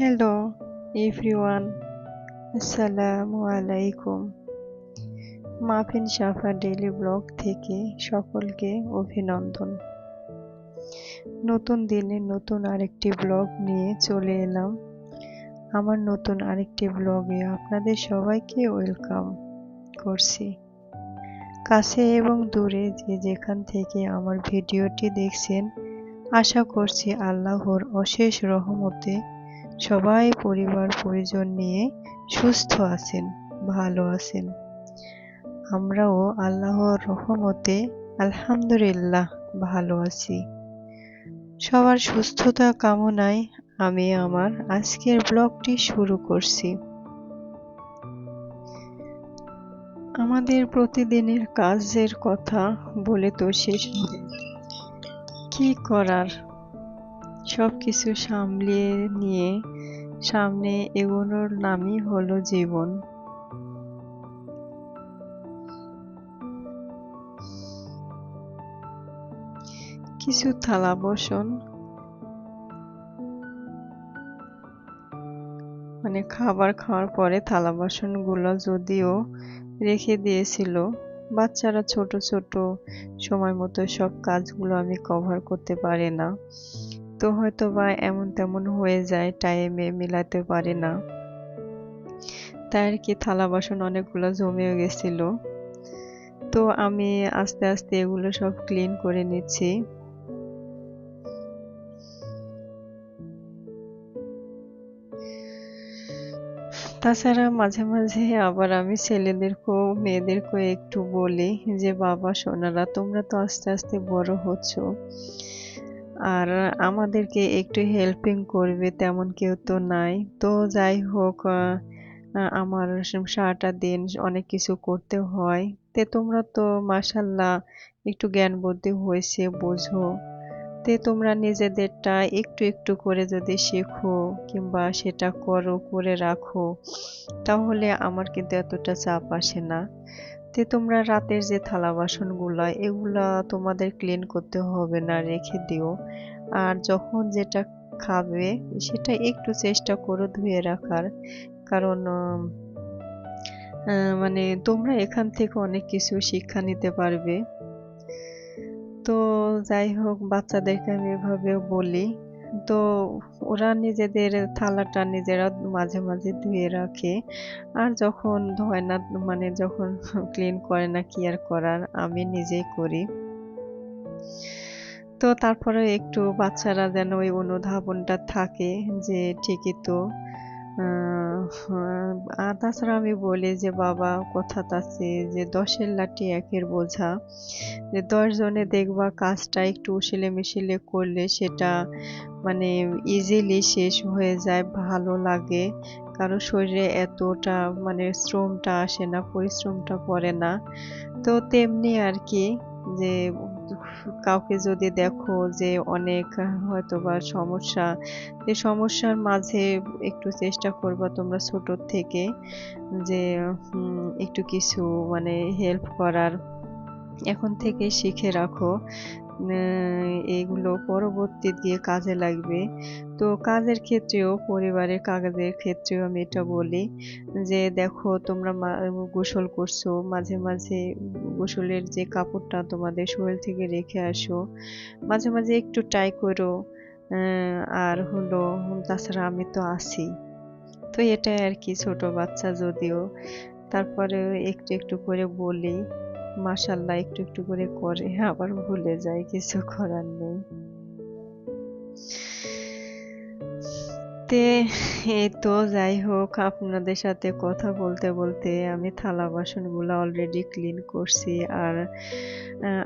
Hello everyone আসসালামু আলাইকুম muffin সাফা daily blog থেকে সকলকে অভিনন্দন। নতুন দিনে নতুন আরেকটি ব্লগ নিয়ে চলে এলাম। আমার নতুন আরেকটি ব্লগে আপনাদের সবাইকে ওয়েলকাম করছি। কাছে এবং দূরে যে যেখান থেকে আমার ভিডিওটি দেখছেন, আশা করছি আল্লাহর অশেষ রহমতে সবাই পরিবার পরিজন নিয়ে সুস্থ আছেন, ভালো আছেন। আমরাও আল্লাহর রহমতে আলহামদুলিল্লাহ ভালো আছি। সবার সুস্থতা কামনায় আমি আমার আজকের ব্লগটি শুরু করছি। আমাদের প্রতিদিনের কাজের কথা বলে তো শেষ কি করার? সব কিছু সামলিয়ে নিয়ে সামনে এগোনোর নামই হলো জীবন। কিছু থালা বসন মানে খাবার খাওয়ার পরে থালা বাসনগুলো যদিও রেখে দিয়েছিল, বাচ্চারা ছোট ছোট সময় মতো সব কাজগুলো আমি কভার করতে পারি না। তো হয়তো বা এমন তেমন হয়ে যায় টাইমে মিলাতে পারি না। তাই আর কি থালা বাসন অনেকগুলো জমেও গেছিল। তো আমি আস্তে আস্তে এগুলো সব ক্লিন করে নিচ্ছি। তাছাড়া মাঝে মাঝে আবার আমি ছেলেদেরকেও, মেয়েদেরকেও একটু বলি যে, বাবা, সোনারা, তোমরা তো আস্তে আস্তে বড় হচ্ছ। আর আমাদেরকে একটু হেল্পিং করবে, তেমন কেউ তো নাই। তো যাই হোক আমার সারাটা দিন অনেক কিছু করতে হয়। তে তোমরা তো মাসাল্লাহ একটু জ্ঞান বুদ্ধি হয়েছে, বোঝো। তে তোমরা নিজেদেরটা একটু একটু করে যদি শেখো কিংবা সেটা করো, করে রাখো, তাহলে আমার কিন্তু এতটা চাপ আসে না। তে তোমরা রাতের যে থালা বাসনগুলো, এগুলা তোমাদের ক্লিন করতে হবে না, রেখে দিও। আর যখন যেটা খাবে, সেটা একটু চেষ্টা করো ধুয়ে রাখার। কারণ মানে তোমরা এখান থেকে অনেক কিছু শিক্ষা নিতে পারবে। তো যাই হোক, বাচ্চাদেরকে আমি এভাবে বলি। তো ওরা নিজেদের থালাটা নিজেরা মাঝে মাঝে ধুয়ে রাখে। আর যখন ধয় না মানে যখন ক্লিন করে না কি আর করার, আমি নিজেই করি। তো তারপরে একটু বাচ্চারা যেন ওই অনুধাবনটা থাকে যে ঠিকই তো। আর তাছাড়া আমি বলি যে বাবা কথা আছে যে দশের লাঠি একের বোঝা, যে দশ জনে দেখবা কাজটা একটু উশিলে মিশিলে করলে সেটা মানে ইজিলি শেষ হয়ে যায়, ভালো লাগে। কারও শরীরে এতটা মানে শ্রমটা আসে না, পরিশ্রমটা পড়ে না। তো তেমনি আর কি যে কাউকে যদি দেখো যে অনেক হয়তো বা সমস্যা, যে সমস্যার মাঝে একটু চেষ্টা করব তোমরা ছোট থেকে যে একটু কিছু মানে হেল্প করার। এখন থেকে শিখে রাখো। এগুলো পরবর্তী দিয়ে কাজে লাগবে। তো কাজের ক্ষেত্রেও, পরিবারের কাজের ক্ষেত্রেও আমি এটা বলি যে, দেখো তোমরা গোসল করছ, মাঝে মাঝে গোসলের যে কাপড়টা তোমাদের শরীর থেকে রেখে আসো, মাঝে মাঝে একটু ট্রাই করো আর হলো, তাছাড়া আমি তো আছি। তো এটাই আর কি ছোট বাচ্চা যদিও। তারপরে একটু একটু করে বলি মাসাল্লাহ একটু একটু করে করে, আবার ভুলে যায়, কিছু করার নেই। তে, এই তো যাই হোক, আপনাদের সাথে কথা বলতে বলতে আমি থালা বাসনগুলো অলরেডি ক্লিন করছি, আর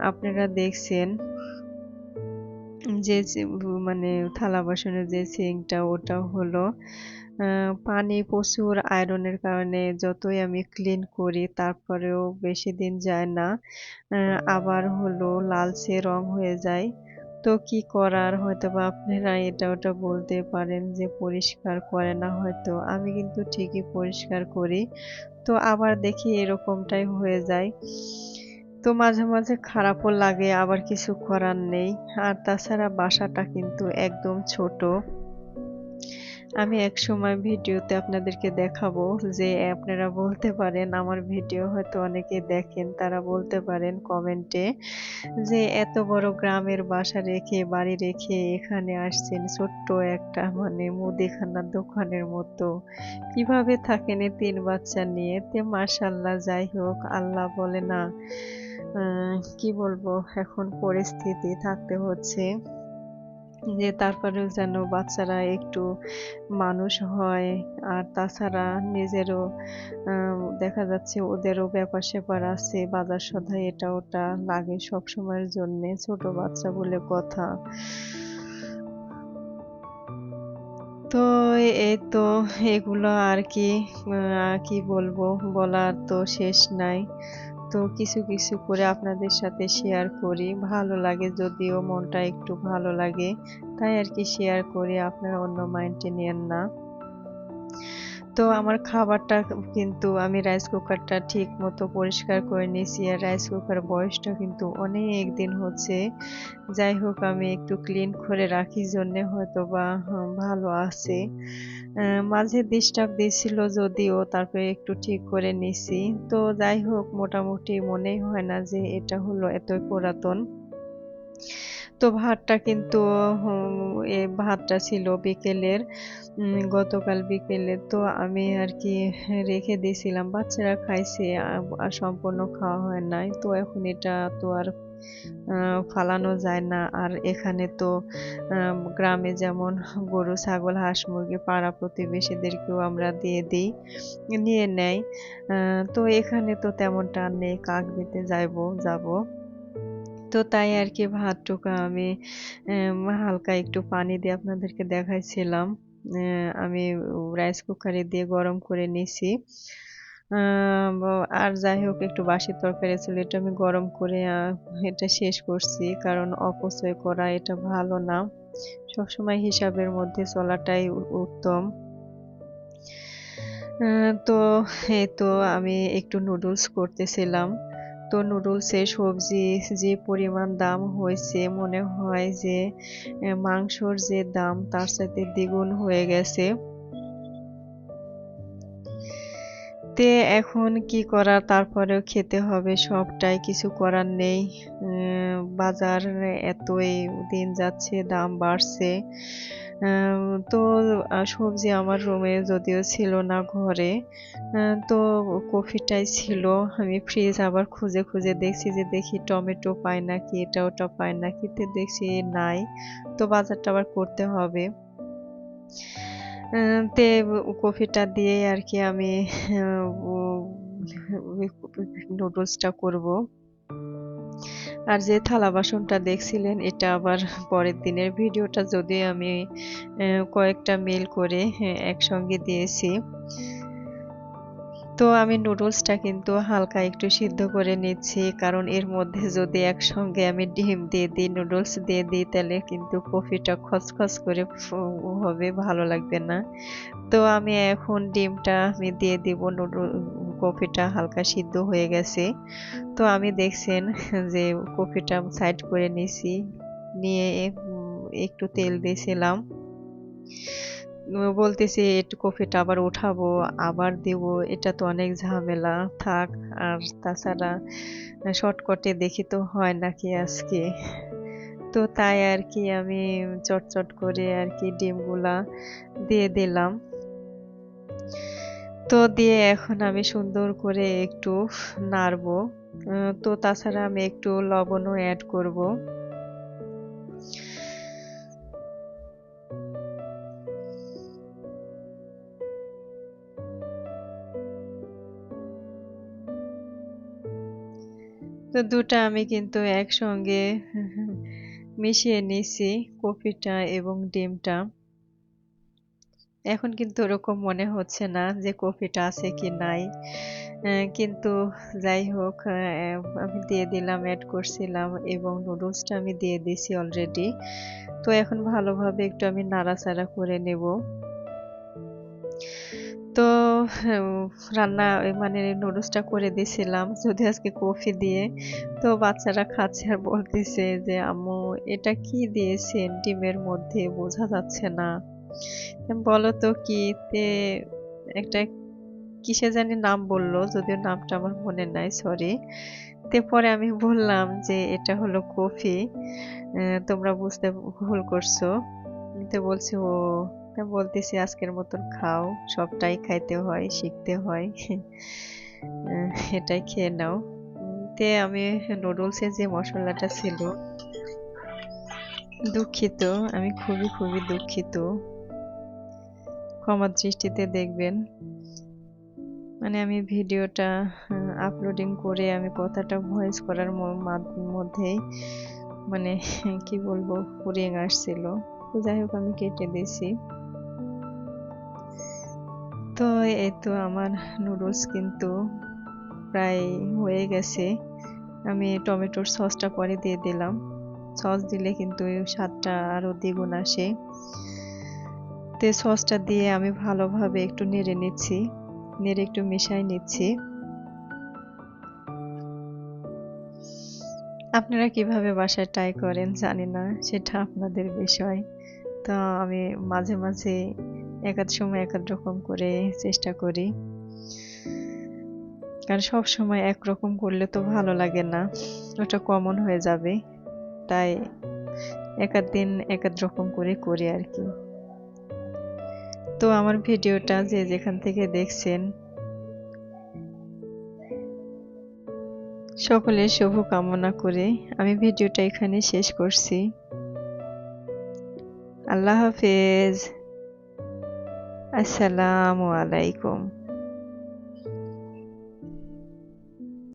আপনারা দেখছেন যে মানে থালা বাসনের যে সিংটা ওটা হলো পানি প্রচুর আয়রনের কারণে যতই আমি ক্লিন করি তারপরেও বেশি দিন যায় না। আবার হলো লালচে রং হয়ে যায়। তো কি করার হয়তো বা আপনারা এটা ওটা বলতে পারেন যে পরিষ্কার করে না হয়তো। আমি কিন্তু ঠিকই পরিষ্কার করি। তো আবার দেখি এরকমটাই হয়ে যায়। তো মাঝে মাঝে খারাপও লাগে, আবার কিছু করার নেই। আর তাছাড়া বাসাটা কিন্তু একদম ছোট। আমি এক সময় ভিডিওতে আপনাদেরকে দেখাবো যে আপনারা বলতে পারেন, আমার ভিডিও হয়তো অনেকে দেখেন, তারা বলতে পারেন কমেন্টে যে এত বড় গ্রামের বাসা রেখে, বাড়ি রেখে এখানে আসছেন ছোট্ট একটা মানে মুদিখানার দোকানের মতো। কীভাবে থাকেন তিন বাচ্চা নিয়ে? তে মাশাল্লাহ, যাই হোক, আল্লাহ বলে না। কি বলব, এখন পরিস্থিতি থাকতে হচ্ছে যে তারপরেও যেন বাচ্চারা একটু মানুষ হয়। আর তাছাড়া নিজেরও দেখা যাচ্ছে ওদেরও ব্যাপার স্যাপার আছে, বাজার সদায় এটা ওটা লাগে সব সময়ের জন্যে, ছোট বাচ্চা বলে কথা। তো এই তো এগুলো আর কি কি বলব, বলার তো শেষ নাই। তো কিছু কিছু করে আপনাদের সাথে শেয়ার করি। ভালো লাগে যদিও মনটা একটু ভালো লাগে, তাই আর কি শেয়ার করি। আপনারা অন্য মাইন্ডে নেন না। তো আমার খাবারটা কিন্তু আমি রাইস কুকারটা ঠিক মতো পরিষ্কার করে নিয়েছি আর রাইস কুকার বয়সটা কিন্তু অনেক দিন হচ্ছে। যাই হোক, আমি একটু ক্লিন করে রাখি, জন্যে হয়তো বা ভালো আছে। মাঝে ডিস্টার্ব দিয়েছিল যদিও, তারপরে একটু ঠিক করে নিছি তো যাই হোক, মোটামুটি মনেই হয় না যে এটা হলো এতই পুরাতন। তো ভাতটা কিন্তু এ ভাতটা ছিল বিকেলের গতকাল বিকেলে তো আমি আর কি রেখে দিয়েছিলাম, বাচ্চারা খাইছে আর সম্পূর্ণ খাওয়া হয় নাই। তো এখন এটা তো আর ফালানো যায় না। আর এখানে তো গ্রামে যেমন গরু, ছাগল, হাঁস, মুরগি পাড়া প্রতিবেশীদেরকেও আমরা দিয়ে দিই, নিয়ে নেয়। তো এখানে তো তেমনটা নেই, কাক দিতে যাইবো, যাব। তো তাই আর কি ভাতটুকু আমি হালকা একটু পানি দিয়ে আপনাদেরকে দেখাইছিলাম। আমি রাইস কুকারে দিয়ে গরম করে নিছি। আর যাই হোক, একটু বাসি তরকারি ছিল, এটা আমি গরম করে এটা শেষ করছি। কারণ অপচয় করা এটা ভালো না। সবসময় হিসাবের মধ্যে চলাটাই উত্তম। তো, এই তো আমি একটু নুডলস করতেছিলাম। তো নুডলসে সবজি যে পরিমাণ দাম হয়েছে, মনে হয় যে মাংসর যে দাম তার সাথে দ্বিগুণ হয়ে গেছে। তে এখন কি করা, তারপরেও খেতে হবে, সবটাই কিছু করার নেই। বাজার এতই দিন যাচ্ছে, দাম বাড়ছে। তো সবজি আমার রুমে যদিও ছিল না ঘরে তো কফিটাই ছিল আমি ফ্রিজ আবার খুঁজে খুঁজে দেখছি যে দেখি টমেটো পাই নাকি এটা ওটা পাই নাকি তো দেখছি নাই তো বাজারটা আবার করতে হবে তে কফিটা দিয়ে আর কি আমি নুডলসটা করব আর যে থালা বাসনটা দেখছিলেন এটা আবার পরের দিনের ভিডিওটা যদি আমি কয়েকটা মেল করে হ্যাঁ, একসঙ্গে দিয়েছি। তো আমি নুডলসটা কিন্তু হালকা একটু সিদ্ধ করে নিচ্ছি, কারণ এর মধ্যে যদি একসঙ্গে আমি ডিম দিয়ে দিই নুডলস দিয়ে দিই, তাহলে কিন্তু কফিটা খসখস করে হবে, ভালো লাগবে না। তো আমি এখন ডিমটা আমি দিয়ে দিব নুডল কফিটা হালকা সিদ্ধ হয়ে গেছে। তো আমি দেখছেন যে কফিটা সাইড করে নিছি, নিয়ে একটু তেল দিয়েছিলাম। বলতেছি, একটু কফিটা আবার উঠাবো, আবার দেব, এটা তো অনেক ঝামেলা, থাক। আর তাছাড়া শর্টকটে দেখি তো হয় নাকি আজকে। তো তাই আর কি আমি চটচট করে আর কি ডিমগুলা দিয়ে দিলাম। তো দিয়ে এখন আমি সুন্দর করে একটু নাড়বো। তো তাছাড়া আমি একটু লবণও অ্যাড করব। তো দুটা আমি কিন্তু একসঙ্গে মিশিয়ে নিছি কফিটা এবং ডিমটা। এখন কিন্তু ওরকম মনে হচ্ছে না যে কফিটা আছে কি নাই। কিন্তু যাই হোক আমি দিয়ে দিলাম অ্যাড করছিলাম এবং নুডলসটা আমি দিয়ে দিছি অলরেডি তো এখন ভালোভাবে একটু আমি নাড়াচাড়া করে নেব। তো রান্না মানে নুডলসটা করে দিয়েছিলাম যদি আজকে কফি দিয়ে। তো বাচ্চারা খাচ্ছে আর বলতেছে যে, আম্মু, এটা কি দিয়েছেন ডিমের মধ্যে? বোঝা যাচ্ছে না। বলো তো কি তে, একটা কিসে জানি নাম বলল, যদিও নামটা আমার মনে নাই সরি তে পরে আমি বললাম যে, এটা হলো কফি তোমরা বুঝতে ভুল করছ। তো বলছে, ও তা বলতেছি, আজকের মতন খাও, সবটাই খাইতে হয়, শিখতে হয়। এটাই খেয়ে নাও। তে আমি নুডলসের যে মশলাটা ছিল, দুঃখিত, আমি খুবই খুবই দুঃখিত। ক্ষমার দৃষ্টিতে দেখবেন। মানে আমি ভিডিওটা আপলোডিং করে আমি কথাটা ভয়েস করার মধ্যেই মানে কি বলব ফুরিয়ে আসছিল। তো যাই হোক, আমি কেটে দিয়েছি। তো এই তো আমার নুডলস কিন্তু প্রায় হয়ে গেছে। আমি টমেটোর সসটা পরে দিয়ে দিলাম। সস দিলে কিন্তু স্বাদটা আরও দ্বিগুণ আসে। তো সসটা দিয়ে আমি ভালোভাবে একটু নেড়ে নিচ্ছি। নেড়ে একটু মিশাই নিচ্ছি। আপনারা কীভাবে বাসায় ট্রাই করেন জানি না, সেটা আপনাদের বিষয়। তো আমি মাঝে মাঝে একাদ সময় একাদ রকম করে চেষ্টা করি। কারণ সব সময় একরকম করলে তো ভালো লাগে না, ওটা কমন হয়ে যাবে। তাই একাদ দিন একাদ রকম করে করি আর কি। তো আমার ভিডিওটা যে যেখান থেকে দেখছেন, সকলের শুভ কামনা করে আমি ভিডিওটা এখানে শেষ করছি। আল্লাহ হাফেজ। আসসালামু আলাইকুম।